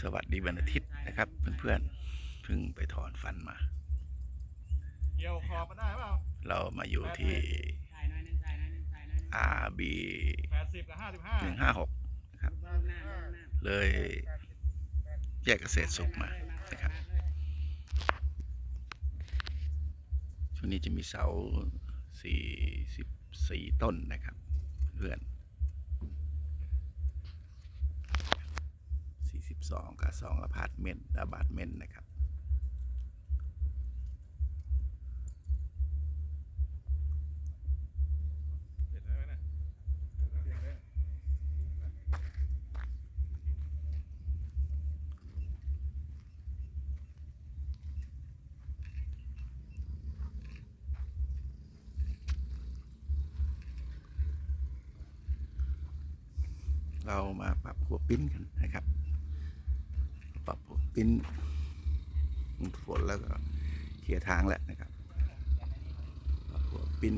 สวัสดีวันอาทิตย์นะครับ เพื่อนๆเพิ่งไปถอนฟันมา เกี่ยวคอมาได้เปล่าเรามาอยู่ที่ถ่ายหน่อยหนึงถ่ายหน่อยหนึงถ่ายหน่อยหนึง RB แปดสิบกับห้าสิบห้าหนึ่งห้าหกนะครับเบิ่งหน้าเบิ่งหน้าเลยแยกเกษตรสุขมานะครับช่วงนี้จะมีเสาสี่สิบสี่ต้นนะครับ เพื่อน สี่สิบสองกับสอพาร์ตเมนต์อพาร์ตเมนต์นะครับ เรามาปรับหัวปิ้นกันนะครับ ปิ้นฝนแล้วก็เคลียร์ทางแล้วนะครับหัวปิ้น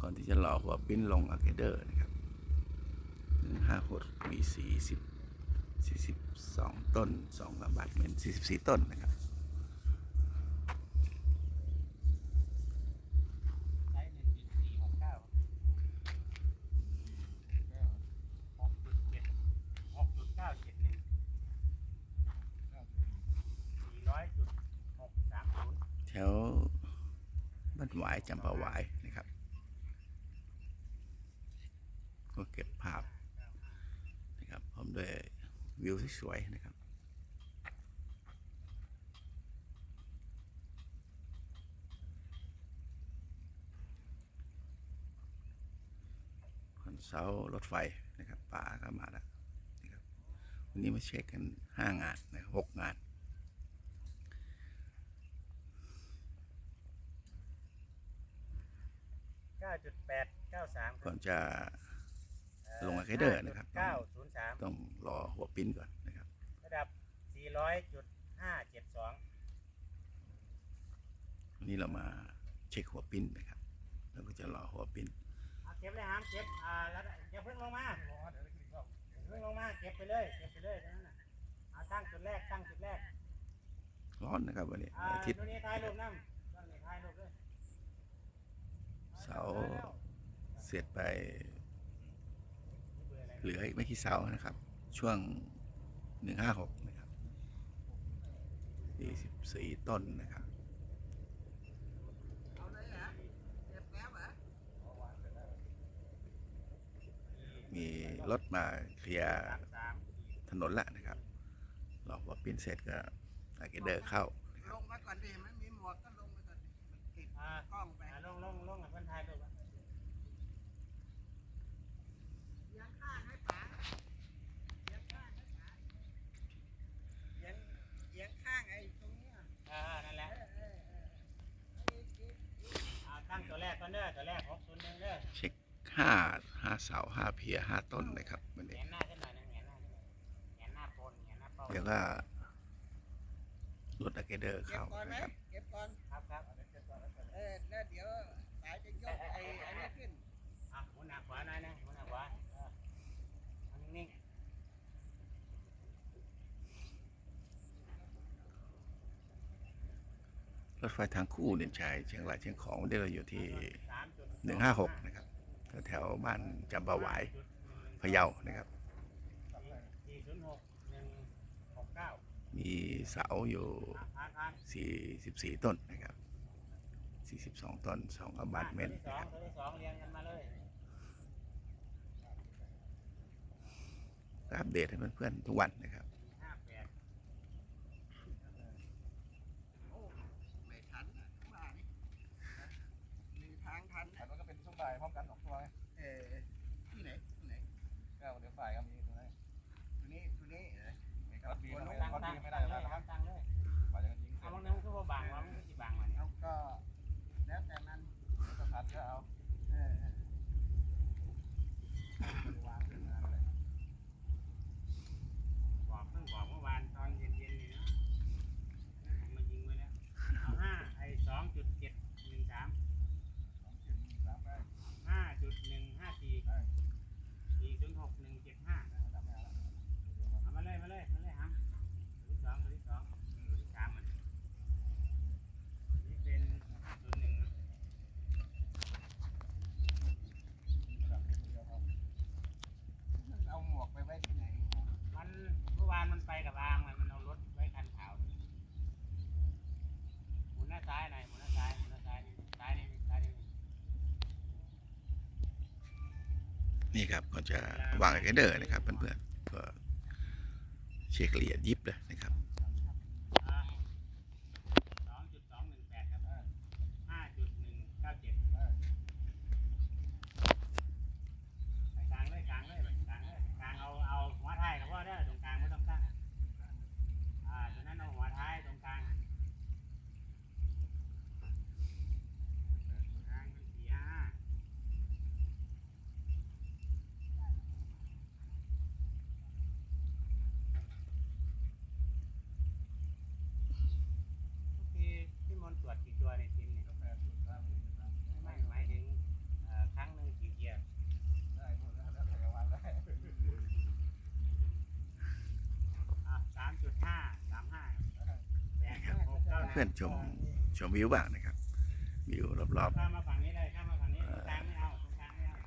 ก่อนที่จะหล่อหัวปิ้นลงอะเกเดอร์นะครับหนึ่งห้าหดมีสี่สิบสี่สิบสองต้นสองระบาดเป็นสี่สิบสี่ต้นนะครับ ไซส์หนึ่งจุดสี่หกเก้าหกจุดเจ็ดหกจุดเก้าเจ็ดหนึ่งสี่ร้อยจุดหกสามศูนย์ แถวบ้านหวายจำปาหวายนะครับ ก็เก็บภาพนะครับพร้อมด้วยวิวที่สวยนะครับคนเสารถไฟนะครับป่าก็มาแล้วนะครับวันนี้มาเช็คกันห้างานนะครับหกงาน เก้า จุดแปดเก้าสามก่อนจะลงอะไคเดอร์นะครับเก้าศูนย์สามต้องรอหัวปิ้นก่อนนะครับ ระดับสี่ร้อยจุดห้าเจ็ดสองวันนี้เรามาเช็คหัวปิ้นนะครับ แล้วก็จะรอหัวปิ้นเอาเก็บเลยครับเก็บอ่าแล้วอย่าเพิ่งลงมาอย่าเพิ่งลงมาเก็บไปเลยเก็บไปเลยนั่นน่ะเอาตั้งจุดแรกตั้งจุดแรกร้อนนะครับวันนี้อ่าอาทิตย์ตัวนี้ถ่ายรูปน้ำตัวนี้ถ่ายรูปเลย เสาเสร็จไป เหลืออีกไม่กี่เสานะครับ ช่วงหนึ่งห้าหกนะครับยี่สิบสี่ต้นนะครับมีรถมาเคลียร์ถนนละนะครับรอหัวปิ้นเสร็จก็อาเกเดอร์เข้าลงมาก่อนดิไม่มีหมวกก็ลง อ่ากล้องไปอ่าลงลงลงกับเพื่อนถ่ายรูปอะเลี้ยงข้างให้ป๋าเลี้ยงข้างให้ป๋าเลี้ยงเลี้ยงข้างไอ้ตรงเนี้ยอ่านั่นแหละเออเออเอออีกอีกอีกเอาตั้งตัวแรกก่อนเด้อตัวแรกหกศูนย์หนึ่งเด้อเช็คห้าห้าเสาห้าเพียห้าต้นนะครับวันแหนี้งนหน้าขึ้นหน่อยนึงแหงนหน้าขึ้นหน่อยแหงนหน้าโพนแหงนหน้าเป้าเดี๋ยวก็รถอาเกเดอร์เก็บเข้าก่อนไหมนะครับเก็บก่อนครับครับเออแล้วเดี๋ยวป๋าจะยกไอ้อันนี้ขึ้นอะหมุนหน้าขวาหน่อยนะหมุนหน้าขวาเออเอานิ่งรถไฟทางคู่เด่นชัยเชียงรายเชียงของวันนี้เราอยู่ที่ๆสามจุดหนึ่งห้าหกนะครับแถวๆบ้านจำปาหวายพะเยานะครับ สี่ศูนย์หกหนึ่งหกเก้ามีเสาอยู่อ่านอ่าน44 ต้นนะครับ 42ต้น2อบาทเมตรตัวที่สนะอคงรับตัวที่สองเรียงกันมาเลยก็อัปเดตให้เพื่อนๆทุกวันนะครับ ห้าแปด โอ้ไม่ทันนะบ้านี่หนึ่งทางทัน อั นะ นนั้นก็เป็นช่วงบ่ายพร้อมกันสองตัวไง เออที่ไหนที่ไหน ก็เดี๋ยวบ่ายก็มีตัวนี้ ตัวนี้ตัวนี้เหรอ มีครับดี ตั้ง ไม่ ตั้ง ได้ ตั้ง ไม่ ตั้ ได้ งเลย แล้ว ตั้งเลย บ่ายจะยิงเส เอา ร็จ บางนึงคือว่าบางว่ามันคือสิบางวัน เอาก็แล้วแต่มัน สถานก็เอา เออเออ วางขึ้นมาเลย บอกเพิ่งบอกเมื่อวานตอนเย็นๆนี่นะผมมายิงไว้แล้วเอาห้าไอ้สองจุดเจ็ดหนึ่งสาม สองเจ็ดสามไป ห้าจุด หนึ่งเจ็ดห้า ทำไม่เอาแล้ว นี่ครับก็จะวางไกเดอร์นะครับเพื่อนๆก็เช็คละเอียดยิบเลยนะครับ สองจุดสองหนึ่งแปดครับห้าจุดหนึ่งเก้าเจ็ดไปกลางเลยกลางเลยไปกลางเลยกลางเอาเอาหัวท้ายกับว่าได้อตรงกลางไม่ต้องตั้งอ่าตัวนั้นเอาหัวท้ายตรงกลางกลางเป็นสี่ห้า คือพี่มนต์ตรวจกี่ตัวในทีมเนี่ยไม่หมายถึงเอ่อครั้งหนึ่งกี่เกียร์อะสามจุดห้าสามห้าแปดหกเก้า เพื่อนชมชมวิวบ้างนะครับวิวรอบข้ามมาฝั่งนี้เลยข้ามมาฝั่งนี้ตรงกลางไม่เอาตรงกลางไม่เอา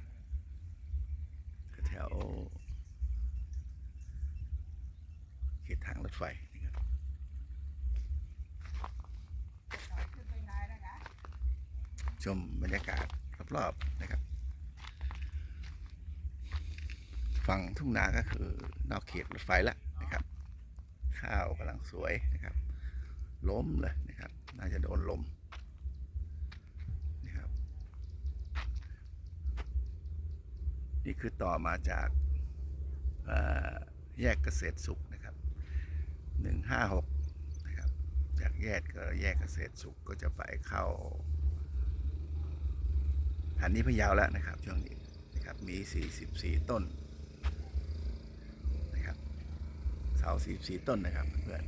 ๆแถวเขตทางรถไฟนะครับขึ้นไปไหนนะคะชมบรรยากาศรอบๆนะครับ ฝั่งทุ่งนาก็คือนอกเขตรถไฟแล้วนะครับ ข้าวกำลังสวยนะครับ ล้มเลยนะครับ น่าจะโดนลมนะครับ นี่คือต่อมาจากแยกเกษตรสุขนะครับหนึ่งห้าหกนะครับ จากแยกก็แยกเกษตรสุขก็จะไปเข้าหันนี้พยาวแล้วนะครับช่วงนี้นะครับมี 44 ต้นนะครับเสา44 ต้นนะครับเพื่อน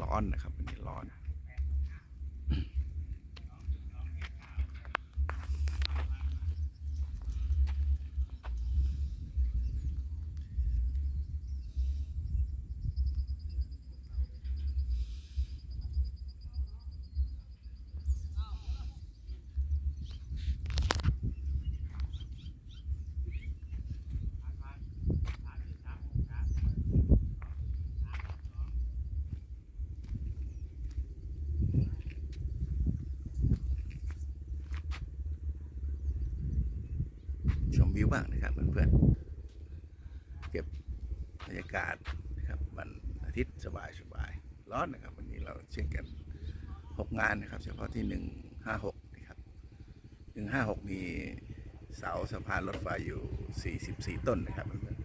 ร้ อนนะครับวันนี้ร้อน บ้างนะครับเพื่อนๆเก็บบรรยากาศนะครับวันอาทิตย์สบายสบายๆร้อนนะครับ วันนี้เราเช็คกันหกงานนะครับ เฉพาะที่หนึ่งห้าหกนะครับหนึ่งห้าหกมีเสาสะพานรถไฟอยู่สี่สิบสี่ต้นนะครับเพื่อนๆ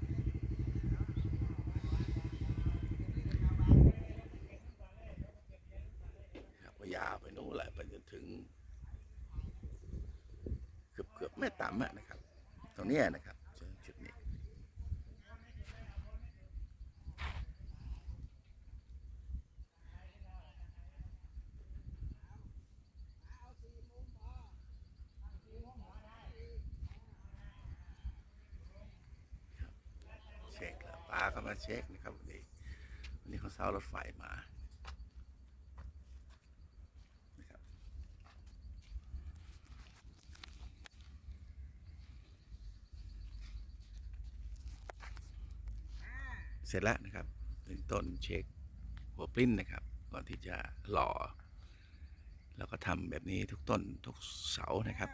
ครับก็ยาวไปนู้นแหละไปจนถึง เกือบเกือบไม่ต่ำนะครับ ตรงนี้นะครับจุดนี้เช็คแล้วป้าก็มาเช็คนะครับวันนี้วันนี้เขาเสารถไฟมานะครับ เสร็จแล้วนะครับถึงต้นเช็คหัวปริ้นนะครับ ก่อนที่จะหล่อ แล้วก็ทำแบบนี้ทุกต้นทุกเสานะครับ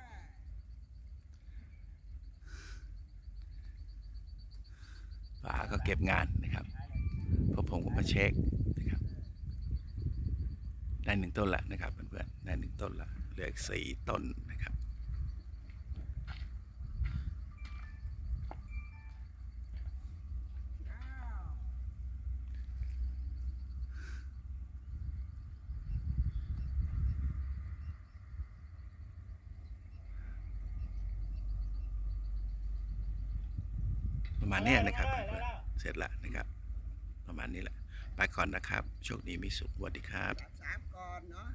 ป๋าก็เก็บงานนะครับพวกผมก็มาเช็คนะครับ ได้หนึ่งต้นละนะครับเพื่อนๆได้หนึ่งต้นละเหลืออีกสี่ต้นนะครับ ประมาณนี้นะครับเพื่อนเสร็จแล้วนะครับ ประมาณนี้แหละ ไปก่อนนะครับ โชคดีมีสุขสวัสดีครับสามก่อนเนาะ